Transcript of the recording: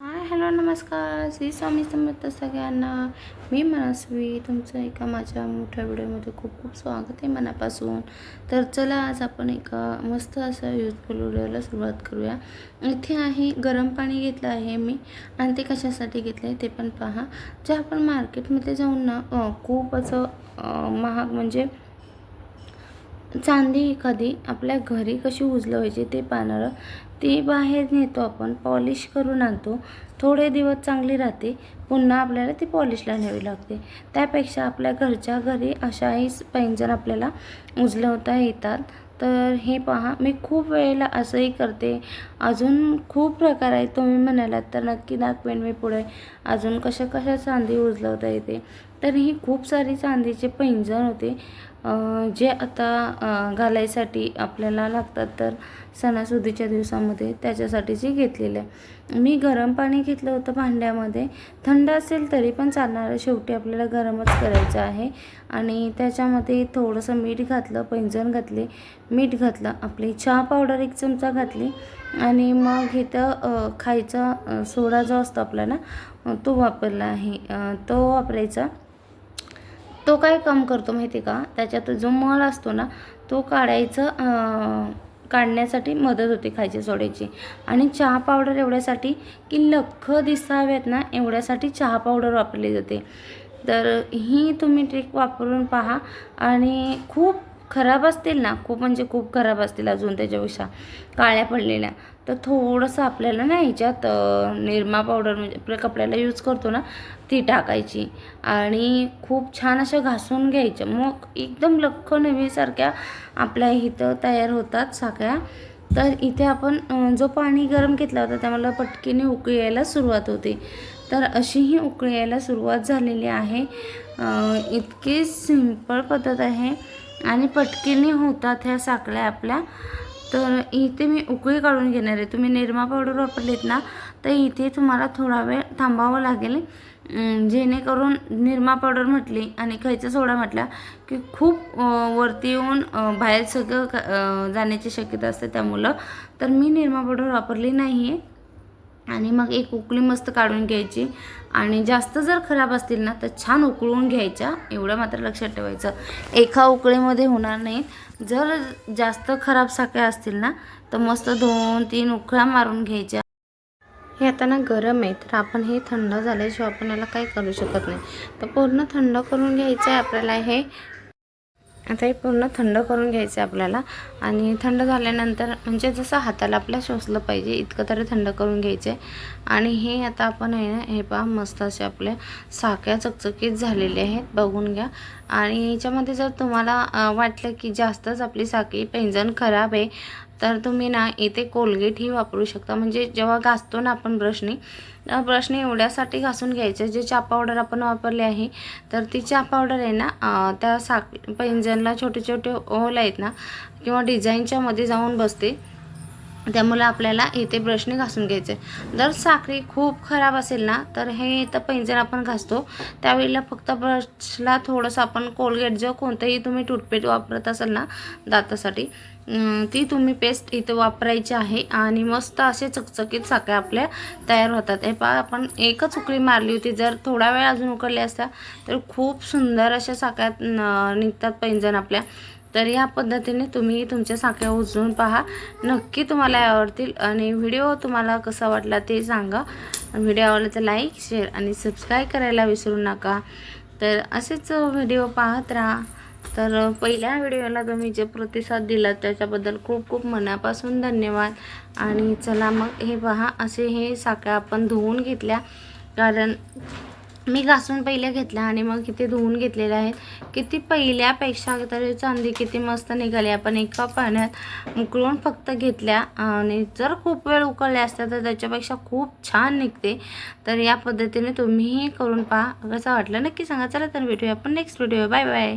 Hi hello नमस्कार. श्री स्वामी समर्थ सगळ्यांना. मी मनस्वी. तुमचं एका माझ्या मोठ्या व्हिडिओमध्ये खूप खूप स्वागत आहे मनापासून. तर चला आज आपण एका मस्त असा युजफुल व्हिडिओला सुरुवात करूया. इथे आहे गरम पाणी घेतलं आहे मी. आणि ते कशासाठी घेतलं आहे ते पण पहा. जे आपण मार्केटमध्ये जाऊन ना खूप असं महाग म्हणजे चांदी एखादी आपल्या घरी कशी उजलवायची ते पानळं ती बाहेर नेतो आपण पॉलिश करून आणतो. थोडे दिवस चांगली राहते पुन्हा आपल्याला ती पॉलिशला न्यावी लागते. त्यापेक्षा आपल्या घरच्या घरी अशाही पैंजण आपल्याला उजलवता येतात. तर हे पहा मी खूप वेळेला असंही करते. अजून खूप प्रकार आहेत तुम्ही म्हणालात तर नक्की दाखवेन मी पुढे. अजून कशा कशा चांदी उजलवता येते? तर ही खूप सारी चांदीचे पैंजण होते. जे आता घालायसाठी आपल्याला लागतात तर सणासुदीच्या दिवसामध्ये त्याच्यासाठीची घेतलेली आहे मी गरम पाणी घेतलं होतं भांड्यामध्ये. थंड असेल तरी पण चालणार शेवटी आपल्याला गरमच करायचं आहे. आणि त्याच्यामध्ये थोडंसं मीठ घातलं पैंजण घातले मीठ घातलं आपली चहा पावडर एक चमचा घातली. आणि मग इथं खायचा सोडा जो असतो आपला ना तो वापरला आहे. तो वापरायचा. तो काय काम करतो माहिती आहे का? त्याच्यात जो मळ असतो ना तो काढायचं काढण्यासाठी मदत होते खायची सोड्याची. आणि चहा पावडर एवढ्यासाठी की लख्ख दिसाव्यात ना एवढ्यासाठी चहा पावडर वापरली जाते. तर ही तुम्ही ट्रिक वापरून पहा. आणि खूप खराब असतील ना खूप म्हणजे खूप खराब असतील अजून त्याच्यापेक्षा काळ्या पडलेल्या. तर थोडंसं आपल्याला ना ह्याच्यात निरमा पावडर म्हणजे आपल्या कपड्याला यूज करतो ना ती टाकायची. आणि खूप छान अशा घासून घ्यायच्या. मग एकदम लख्ख नवीसारख्या आपल्या इथं तयार होतात साखळ्या. तर इथे आपण जो पाणी गरम घेतला होता त्यामुळे पटकीने उकळी यायला सुरुवात होते. तर अशीही उकळी यायला सुरुवात झालेली आहे. इतकी सिंपल पद्धत आहे. आणि पटकीने होतात ह्या साखळ्या आपल्या. तर इथे मी उकळी काढून घेणार आहे. तुम्ही निरमा पावडर वापरलीत ना तर इथे तुम्हाला थोडा वेळ थांबावं लागेल. जेणेकरून निरमा पावडर म्हटली आणि खायचा सोडा म्हटला की खूप वरती येऊन बाहेर सगळं जाण्याची शक्यता असते त्यामुळं. तर मी निरमा पावडर वापरली नाही आहे आणि मग एक उकळी मस्त काढून घ्यायची. आणि जास्त जर खराब असतील ना तर छान उकळून घ्यायच्या. एवढं मात्र लक्षात ठेवायचं. एका उकळीमध्ये होणार नाही. जर जास्त खराब साखळ्या असतील ना तर मस्त दोन तीन उकळ्या मारून घ्यायच्या. हे आता ना गरम आहे तर आपण हे थंड झाल्याशिवाय आपण याला काही करू शकत नाही. तर पूर्ण थंड करून घ्यायचं आहे आपल्याला हे. आता हे पूर्ण थंड करून घ्यायचं आहे आपल्याला. आणि थंड झाल्यानंतर म्हणजे जसं हाताला आपल्या शोषलं पाहिजे इतकं तरी थंड करून घ्यायचं. आहे आणि हे आता आपण आहे ना हे पहा मस्त असे आपल्या साक्या चकचकीत झालेले आहेत. बघून घ्या. आणि याच्यामध्ये जर तुम्हाला वाटलं की जास्तच आपली साखळी पेंजन खराब आहे तर तुम्ही ना इथे कोलगेटही वापरू शकता. म्हणजे जेव्हा घासतो ना आपण ब्रशने ब्रशने एवढ्यासाठी घासून घ्यायचं. जे चहा पावडर आपण वापरली आहे तर ती चहा पावडर आहे ना त्या साक पैंजणला छोटे छोटे होल आहेत ना किंवा डिझाईनच्यामध्ये जाऊन बसते. त्यामुळे आपल्याला इथे ब्रशने घासून घ्यायचं. आहे जर साखळी खूप खराब असेल ना तर हे इथं पैंजण आपण घासतो. त्यावेळेला फक्त ब्रशला थोडंसं आपण कोलगेट जो कोणतंही तुम्ही टूथपेस्ट वापरत असाल ना दातासाठी ती तुम्ही पेस्ट इथं वापरायची आहे आणि मस्त असे चकचकीत साखळ्या आपल्या तयार होतात. हे पहा आपण एकच उकळी मारली होती. जर थोडा वेळ अजून उकळल्या असत्या तर खूप सुंदर अशा साखळ्यात निघतात पैंजण आपल्या. तर या पद्धतीने तुम्ही तुमच्या साखळ्या उचलून पहा. नक्की तुम्हाला आवडतील आणि व्हिडिओ तुम्हाला कसा वाटला ते सांगा. व्हिडिओ आवडला तर लाईक शेअर आणि सबस्क्राईब करायला विसरू नका. तर असेच व्हिडिओ पाहत राहा. तर पहिल्या व्हिडिओला तुम्ही जे प्रतिसाद दिला त्याच्याबद्दल खूप खूप मनापासून धन्यवाद. आणि चला मग हे पहा असे हे साखळ्या आपण धुवून घेतल्या. कारण मी घासून पहिल्या घेतल्या आणि मग किती धुवून घेतलेले आहेत. किती पहिल्यापेक्षा तरी चांदी किती मस्त निघाली. आपण एका पाण्यात उकळून फक्त घेतल्या आणि जर खूप वेळ उकळल्या असत्या तर त्याच्यापेक्षा खूप छान निघते. तर या पद्धतीने तुम्हीही करून पहा. कसं वाटलं नक्की सांगा. चला तर भेटूया आपण नेक्स्ट व्हिडिओ बाय बाय